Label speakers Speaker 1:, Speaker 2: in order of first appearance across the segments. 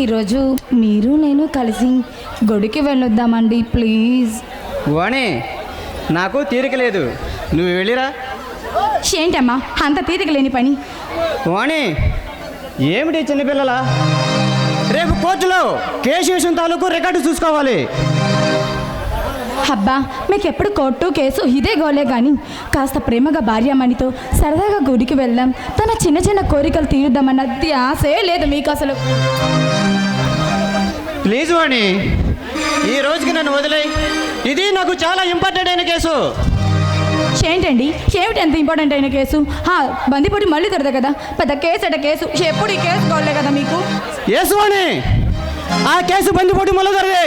Speaker 1: ఈరోజు మీరు నేను కలిసి గుడికి వెళ్ళొద్దామండి ప్లీజ్.
Speaker 2: వాణి నాకు తీరిక లేదు. నువ్వు వెళ్ళిరా.
Speaker 1: ఏంటమ్మా అంత తీరిక లేని పని?
Speaker 2: వాణి ఏమిటి చిన్నపిల్లల? రేపు కోర్టులో కేసు విషయం తాలూకు రికార్డు చూసుకోవాలి.
Speaker 1: అబ్బా మీకు ఎప్పుడు కోర్టు కేసు ఇదే గోలే కానీ కాస్త ప్రేమగా భార్యమణితో సరదాగా గుడికి వెళ్దాం. తన చిన్న చిన్న కోరికలు తీరుద్దామన్న ధ్యాసే లేదు మీకు అసలు
Speaker 2: ప్లీజ్ వాణి ఈ రోజుకి నన్ను వదిలేయి. ఇది నాకు చాలా ఇంపార్టెంట్ అయిన కేసు.
Speaker 1: ఏంటండి? ఏమిటి ఎంత ఇంపార్టెంట్ అయిన కేసు? ఆ, బందిపోటీ మళ్ళీ దొరద కదా? పెద్ద కేసు అట కేసు. ఎప్పుడు ఈ కేసు గోలే కదా మీకు?
Speaker 2: ఎస్ వాణి ఆ కేసు బందిపోటు మొదలదరది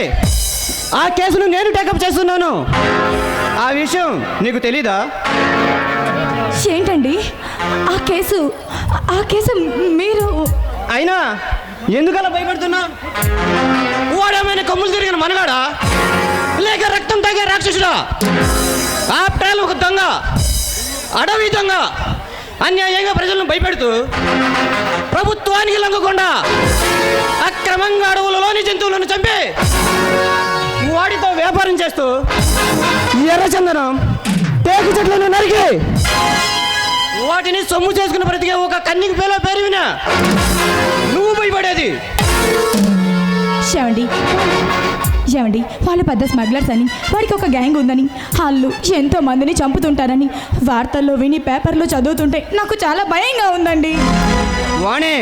Speaker 2: ఆ కేసును నేను టేకప్ చేస్తున్నాను. ఆ విషయం నీకు తెలీదా?
Speaker 1: ఏంటండి? ఆ కేసు ఆ కేసు మీరు
Speaker 2: అయినా ఎందుకలా భయపడుతున్నా? వాడేమైనా కమ్ములు తిరిగిన మనగాడా? లేక రక్తం తాగే రాక్షసుడా? ఆప్టాల్ ఒక దొంగ అడవి దొంగ అన్యాయంగా ప్రజలను భయపెడుతూ ప్రభుత్వానికి లొంగకుండా అక్రమంగా అడవులలోని జంతువులను చంపి వాటితో వ్యాపారం చేస్తూ ఎర్రచందనం టేకు చెట్లను నరికి వాటిని సొమ్ము చేసుకుని బ్రతికే ఒక కన్నికి పేలో పేరు వినా భయపడేది
Speaker 1: ఏమండి? ఏమండి? వాళ్ళు పెద్ద స్మగ్లర్స్ అని వాడికి ఒక గ్యాంగ్ ఉందని వాళ్ళు ఎంతో మందిని చంపుతుంటారని వార్తల్లో విని పేపర్లో చదువుతుంటే నాకు చాలా భయంగా ఉందండి.
Speaker 2: వాణి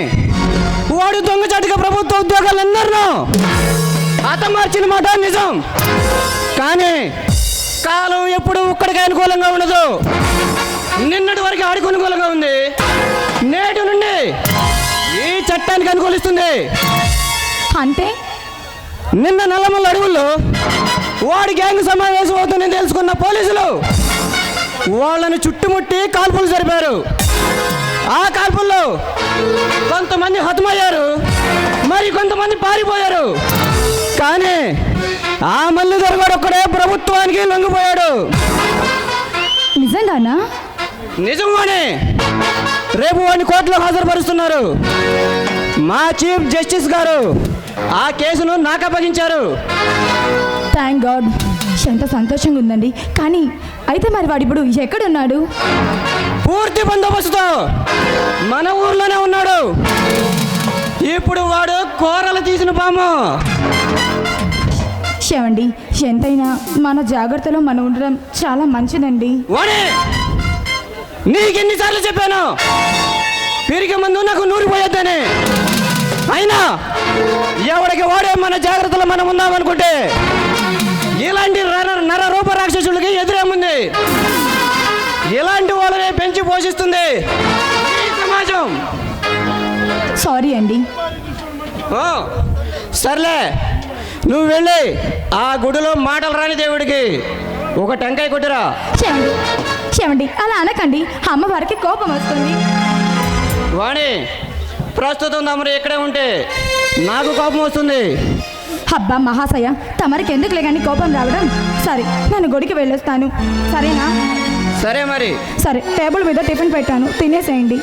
Speaker 2: వాడు దొంగచాటుగా ప్రభుత్వ ఉద్యోగాలందరినో మార్చిన మాట నిజం. కానీ కాలం ఎప్పుడు ఒక్కడికి అనుకూలంగా ఉండదు. నిన్నటి వరకు ఆడికి అనుకూలంగా ఉంది. చట్టానికి అనుకూలిస్తుంది.
Speaker 1: అంటే?
Speaker 2: నిన్న నల్లమల్ల అడవుల్లో వాడి గ్యాంగ్ సమావేశం అవుతుందని తెలుసుకున్న పోలీసులు వాళ్ళని చుట్టుముట్టి కాల్పులు జరిపారు. ఆ కాల్పుల్లో కొంతమంది హతమయ్యారు మరి కొంతమంది పారిపోయారు. కానీ ఆ మల్లి దొరగాడు ఒక్కడే ప్రభుత్వానికి లొంగిపోయాడు.
Speaker 1: నిజంగానా?
Speaker 2: నిజంగానే రేపు వాడిని కోర్టులో హాజరుపరుస్తున్నారు. మా చీఫ్ జస్టిస్ గారు ఆ కేసును నాకు అప్పగించారు
Speaker 1: థ్యాంక్ గాడ్ ఎంత సంతోషంగా ఉందండి. కానీ అయితే మరి వాడు ఇప్పుడు ఎక్కడున్నాడు?
Speaker 2: పూర్తి బందోబస్తుతో మన ఊర్లోనే ఉన్నాడు. ఇప్పుడు వాడు కూరలు తీసిన పాము.
Speaker 1: ఏమండి ఎంతైనా మన జాగ్రత్తలో మనం ఉండడం చాలా మంచిదండి.
Speaker 2: వాడే నీకెన్నిసార్లు చెప్పాను? పిరికి ముందు నాకు నూరిపోయొద్దని అయినా ఎవడికి వాడే మన జాగ్రత్తలో మనం ఉందామనుకుంటే ఇలాంటి నర నర రూప రాక్షసులకి ఎదురేముంది ఇలాంటి వాళ్ళనే పెంచి పోషిస్తుంది సమాజం.
Speaker 1: సారీ అండి.
Speaker 2: ఓ, సర్లే నువ్వు వెళ్ళి ఆ గుడిలో మాటలు రాని దేవుడికి ఒక టెంకాయ కొట్టిరా.
Speaker 1: చేయండి అలా అనకండి. అమ్మవారికి కోపం వస్తుంది.
Speaker 2: ప్రస్తుతం తమరు ఇక్కడే ఉంటే నాకు కోపం వస్తుంది.
Speaker 1: అబ్బా మహాశయ తమరికి ఎందుకులే కానీ కోపం రావడం? సరే నేను గుడికి వెళ్ళొస్తాను. సరేనా?
Speaker 2: సరే మరి.
Speaker 1: సరే టేబుల్ మీద టిఫిన్ పెట్టాను. తినేసేయండి.